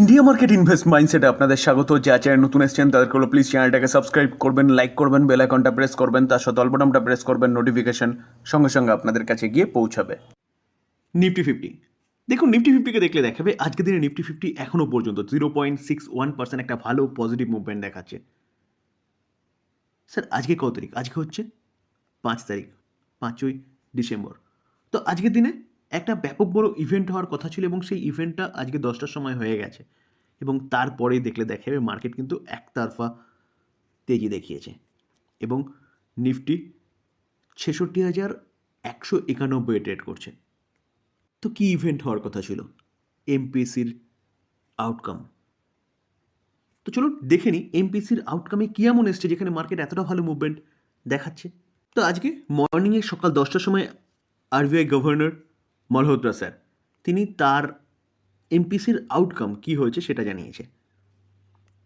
India market invest মাইন্ডসেটে আপনাদের স্বাগত। যা চ্যানেল নতুন এসেছেন, তাদেরকে হলো প্লিজ চ্যানেলটাকে সাবস্ক্রাইব করবেন লাইক করবেন বেল আইকনটা প্রেস করবেন, তার সাথে অল্পটামটা প্রেস করবেন নোটিফিকেশন সঙ্গে সঙ্গে আপনাদের কাছে গিয়ে পৌঁছাবে। নিফটি ফিফটি দেখুন নিফটি ফিফটিকে দেখলে দেখাবে, আজকে দিনে নিফটি ফিফটি এখনও পর্যন্ত zero point six one percent একটা ভালো পজিটিভ মুভমেন্ট দেখাচ্ছে। স্যার আজকে কত তারিখ? আজকে হচ্ছে পাঁচ তারিখ, পাঁচই ডিসেম্বর। তো আজকের দিনে একটা ব্যাপক বড় ইভেন্ট হওয়ার কথা ছিল এবং সেই ইভেন্টটা আজকে দশটার সময় হয়ে গেছে। এবং তারপরেই দেখলে দেখা যাবে মার্কেট কিন্তু একতরফা তেজি দেখিয়েছে। এবং নিফটি ছেষট্টি হাজার একশো একানব্বই ট্রেড করছে। তো কী ইভেন্ট হওয়ার কথা ছিল? এমপিসির আউটকাম তো চলো দেখে নিই এমপিসির আউটকামে কী এমন এসছে যেখানে মার্কেট এতটা ভালো মুভমেন্ট দেখাচ্ছে। তো আজকে মর্নিংয়ে সকাল দশটার সময় আরবিআই গভর্নর মলহোত্রা স্যার, তিনি তার এমপিসির আউটকাম কী হয়েছে সেটা জানিয়েছে।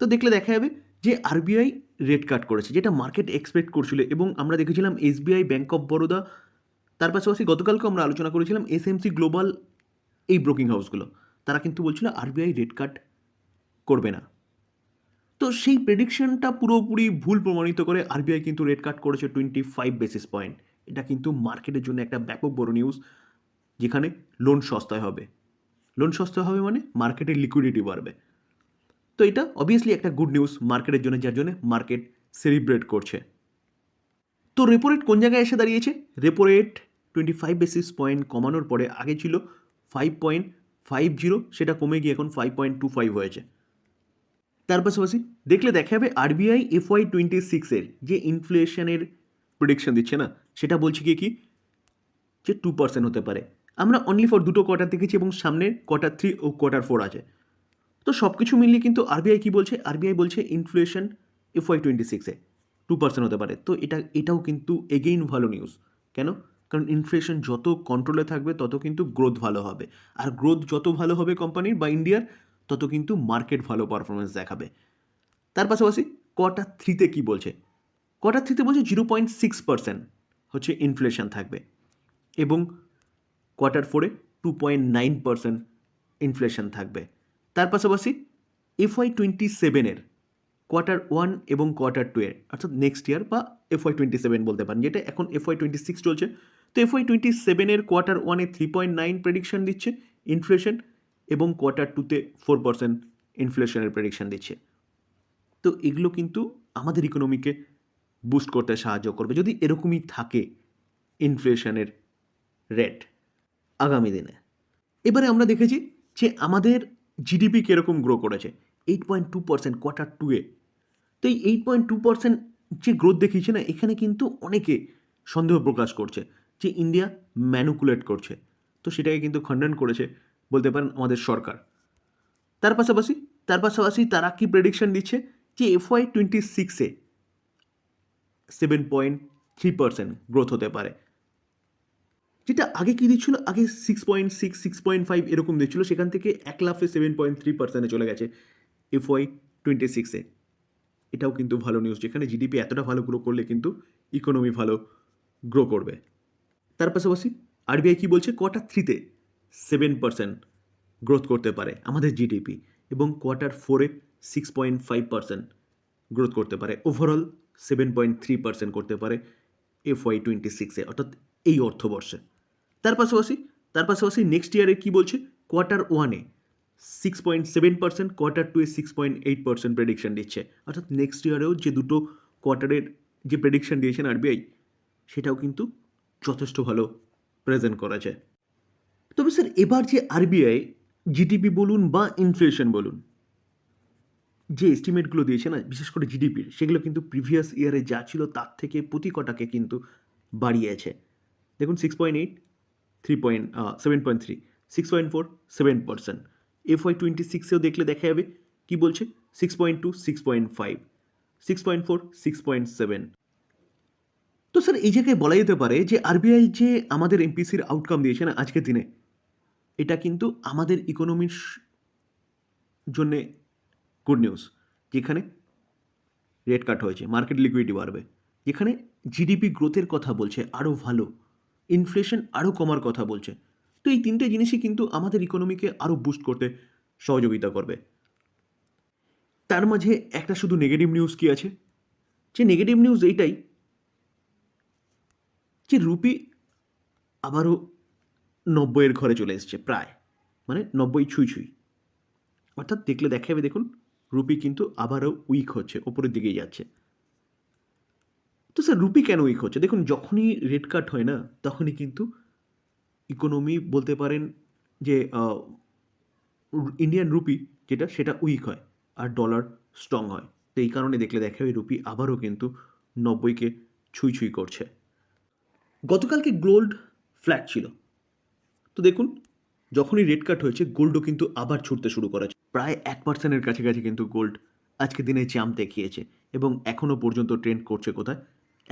তো দেখলে দেখা যাবে যে আরবিআই রেট কাট করেছে, যেটা মার্কেট এক্সপেক্ট করছিল এবং আমরা দেখেছিলাম এসবিআই ব্যাঙ্ক অফ বরোদা তার পাশাপাশি গতকালকে আমরা আলোচনা করেছিলাম এসএমসি গ্লোবাল এই ব্রোকিং হাউসগুলো তারা কিন্তু বলছিল আরবিআই রেট কাট করবে না। তো সেই প্রেডিকশনটা পুরোপুরি ভুল প্রমাণিত করে আরবিআই কিন্তু রেট কাট করেছে টোয়েন্টি ফাইভ বেসিস পয়েন্ট এটা কিন্তু মার্কেটের জন্য একটা ব্যাপক বড় নিউজ যেখানে লোন সস্তায় হবে। লোন সস্তা হবে মানে মার্কেটের লিকুইডিটি বাড়বে। তো এটা অবভিয়াসলি একটা গুড নিউজ মার্কেটের জন্য, যার জন্য মার্কেট সেলিব্রেট করছে। তো রেপো রেট কোন জায়গায় এসে দাঁড়িয়েছে? Repo rate twenty five basis point কমানোর পরে আগে ছিল ফাইভ পয়েন্ট ফাইভ জিরো সেটা কমে গিয়ে এখন ফাইভ পয়েন্ট টু ফাইভ হয়েছে। তার পাশাপাশি দেখলে দেখা যাবে আরবিআই এফওয়াই টোয়েন্টি সিক্সের যে ইনফ্লেশনের প্রেডিকশন দিচ্ছে না, সেটা বলছে কি কি? যে টু পার্সেন্ট হতে পারে। আমরা অনলি ফর দুটো কোয়ার্টার দেখেছি এবং সামনে কোয়ার্টার থ্রি ও কোয়ার্টার ফোর আছে। তো সব কিছু মিলিয়ে কিন্তু আরবিআই কী বলছে? আরবিআই বলছে ইনফ্লেশন এফওয়াই টোয়েন্টি সিক্সে টু পার্সেন্ট হতে পারে। তো এটা, এটাও কিন্তু এগেইন ভালো নিউজ কেন? কারণ ইনফ্লেশন যত কন্ট্রোলে থাকবে, তত কিন্তু গ্রোথ ভালো হবে। আর গ্রোথ যত ভালো হবে কোম্পানির বা ইন্ডিয়ার তত কিন্তু মার্কেট ভালো পারফরমেন্স দেখাবে। তার পাশাপাশি কোয়ার্টার থ্রিতে কী বলছে? কোয়ার্টার থ্রিতে বলছে জিরো পয়েন্ট সিক্স পার্সেন্ট হচ্ছে ইনফ্লেশন থাকবে। এবং কোয়ার্টার ফোরে two point nine percent inflation থাকবে। তার পাশাপাশি এফওয়াই টোয়েন্টি সেভেনের কোয়ার্টার ওয়ান এবং কোয়ার্টার টু এর, অর্থাৎ নেক্সট ইয়ার বা এফওয়াই টোয়েন্টি সেভেন বলতে পারেন, যেটা এখন এফওয়াই টোয়েন্টি সিক্স চলছে। তো এফওয়াই টোয়েন্টি সেভেনের কোয়ার্টার ওয়ানে থ্রি পয়েন্ট নাইন প্রেডিকশন দিচ্ছে ইনফ্লেশন এবং কোয়ার্টার টুতে ফোর পার্সেন্ট ইনফ্লেশনের প্রেডিকশন দিচ্ছে। তো এগুলো কিন্তু আমাদের ইকোনমিকে বুস্ট করতে সাহায্য করবে। যদি এরকমই থাকে ইনফ্লেশনের রেট আগামী দিনে। এবারে আমরা দেখেছি যে আমাদের জিডিপি কীরকম গ্রো করেছে eight point two percent quarter টুয়ে তো এই এইট পয়েন্ট টু পার্সেন্ট যে গ্রোথ দেখিয়েছে না, এখানে কিন্তু অনেকে সন্দেহ প্রকাশ করছে যে ইন্ডিয়া ম্যানুকুলেট করছে। তো সেটাকে কিন্তু খণ্ডন করেছে বলতে পারেন আমাদের সরকার। তার পাশাপাশি তার পাশাপাশি তারা কি প্রেডিকশন দিচ্ছে যে এফওয়াই টোয়েন্টি সিক্সে seven point three percent growth হতে পারে। যেটা আগে কী দিচ্ছিল? আগে six point six six point five এরকম দিচ্ছিল, সেখান থেকে এক লাফে সেভেন পয়েন্ট থ্রি পার্সেন্টে চলে গেছে এফওয়াই টোয়েন্টি সিক্সে এটাও কিন্তু ভালো নিউজ যেখানে জিডিপি এতটা ভালো গ্রো করলে কিন্তু ইকোনমি ভালো গ্রো করবে। তার পাশাপাশি আরবিআই কী বলছে? কোয়ার্টার থ্রিতে সেভেন পার্সেন্ট গ্রোথ করতে পারে আমাদের জিডিপি এবং কোয়ার্টার ফোরে six point five percent growth করতে পারে। Overall seven point three percent করতে পারে এফ ওয়াই টোয়েন্টি সিক্সে অর্থাৎ এই অর্থবর্ষে। তার পাশাপাশি তার পাশাপাশি নেক্সট ইয়ারে কী বলছে? কোয়ার্টার ওয়ানে six point seven percent quarter টুয়ে six point eight percent prediction দিচ্ছে। অর্থাৎ নেক্সট ইয়ারেও যে দুটো কোয়ার্টারের যে প্রেডিকশন দিয়েছেন আরবিআই সেটাও কিন্তু যথেষ্ট ভালো প্রেজেন্ট করা যায় তবে স্যার এবার যে আরবিআই জিডিপি বলুন বা ইনফ্লেশন বলুন, যে এস্টিমেটগুলো দিয়েছে না, বিশেষ করে জিডিপির সেগুলো কিন্তু প্রিভিয়াস ইয়ারে যা ছিল তার থেকে প্রতি কটাকে কিন্তু বাড়িয়েছে। দেখুন six point eight three point seven point three six point four seven percent F Y twenty সিক্সেও দেখলে দেখা যাবে, কী বলছে? Six point two six point five six point four six point seven তো স্যার, এই জায়গায় বলা যেতে পারে যে আরবিআই যে আমাদের এমপিসির আউটকাম দিয়েছে না আজকের দিনে, এটা কিন্তু আমাদের ইকোনমির জন্যে গুড নিউজ যেখানে রেট কাট হয়েছে মার্কেট লিকুইডিটি বাড়বে, যেখানে জিডিপি গ্রোথের কথা বলছে, আরও ভালো। ইনফ্লেশন আরও কমার কথা বলছে। তো এই তিনটে জিনিসই কিন্তু আমাদের ইকোনমিকে আরও বুস্ট করতে সহযোগিতা করবে। তার মাঝে একটা শুধু নেগেটিভ নিউজ কি আছে? যে নেগেটিভ নিউজ এইটাই যে রুপি আবারও নব্বইয়ের ঘরে চলে এসছে প্রায়। মানে নব্বই ছুঁই ছুঁই। অর্থাৎ দেখলে দেখা যাবে দেখুন, রুপি কিন্তু আবারও উইক হচ্ছে, ওপরের দিকেই যাচ্ছে। স্যার রুপি কেন উইক হচ্ছে? দেখুন, যখনই রেড কাট হয় না, তখনই কিন্তু ইকোনমি বলতে পারেন যে ইন্ডিয়ান রুপি যেটা, সেটা উইক হয় আর ডলার স্ট্রং হয়। তো এই কারণে দেখলে দেখা যাবে রুপি আবারও কিন্তু নব্বইকে ছুঁই ছুঁই করছে। গতকালকে গোল্ড ফ্ল্যাট ছিল। তো দেখুন, যখনই রেড কাট হয়েছে গোল্ডও কিন্তু আবার ছুটতে শুরু করেছে। প্রায় এক পার্সেন্টের কাছাকাছি কিন্তু গোল্ড আজকে দিনে জাম্প দেখিয়েছে এবং এখনও পর্যন্ত ট্রেন্ড করছে কোথায়?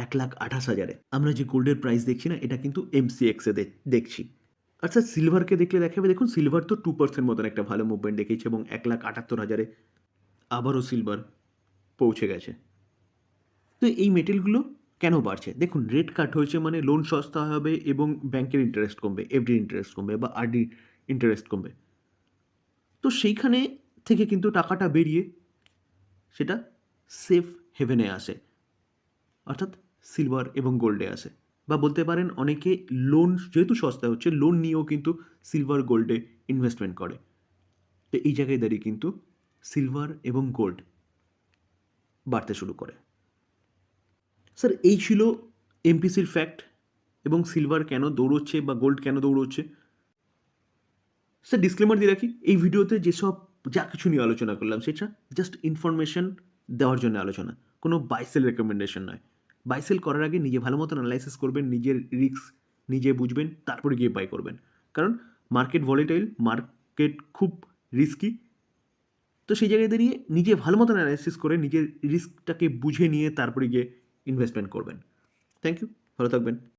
এক লাখ আঠাশ হাজারে। আমরা যে গোল্ডের প্রাইস দেখছি না, এটা কিন্তু এমসিএক্সে দেখছি। আচ্ছা সিলভারকে দেখলে দেখাবে, দেখুন সিলভার তো টু পার্সেন্ট মতন একটা ভালো মুভমেন্ট দেখিয়েছে এবং এক লাখ আটাত্তর হাজারে আবারও সিলভার পৌঁছে গেছে। তো এই মেটেলগুলো কেন বাড়ছে? দেখুন রেট কাট হয়েছে মানে লোন সস্তা হবে এবং ব্যাংকের ইন্টারেস্ট কমবে এফডি ইন্টারেস্ট কমবে বা আরডি ইন্টারেস্ট কমবে। তো সেইখানে থেকে কিন্তু টাকাটা বেরিয়ে সেটা সেফ হেভেনে আসে। অর্থাৎ সিলভার এবং গোল্ডে আসে বা বলতে পারেন অনেকে লোন যেহেতু সস্তা হচ্ছে লোন নিয়েও কিন্তু সিলভার গোল্ডে ইনভেস্টমেন্ট করে। তো এই জায়গায় দাঁড়িয়ে কিন্তু সিলভার এবং গোল্ড বাড়তে শুরু করে। স্যার এই ছিল এমপিসির ফ্যাক্ট এবং সিলভার কেন দৌড়চ্ছে বা গোল্ড কেন দৌড়চ্ছে। স্যার ডিসক্লেমার দিয়ে রাখি, এই ভিডিওতে যেসব যা কিছু নিয়ে আলোচনা করলাম, সেটা জাস্ট ইনফরমেশন দেওয়ার জন্য আলোচনা, কোনো বাইসেল রেকমেন্ডেশন নয়। বাইসেল করার আগে নিজে ভালো মতো অ্যানালাইসিস করবেন, নিজের রিস্ক নিজে বুঝবেন, তারপরে গিয়ে বাই করবেন। কারণ মার্কেট ভলিটাইল মার্কেট খুব রিস্কি তো সেই জায়গায় দাঁড়িয়ে নিজে ভালো মতন অ্যানালাইসিস করে নিজের রিস্কটাকে বুঝে নিয়ে তারপরে গিয়ে ইনভেস্টমেন্ট করবেন। থ্যাংক ইউ ভালো থাকবেন।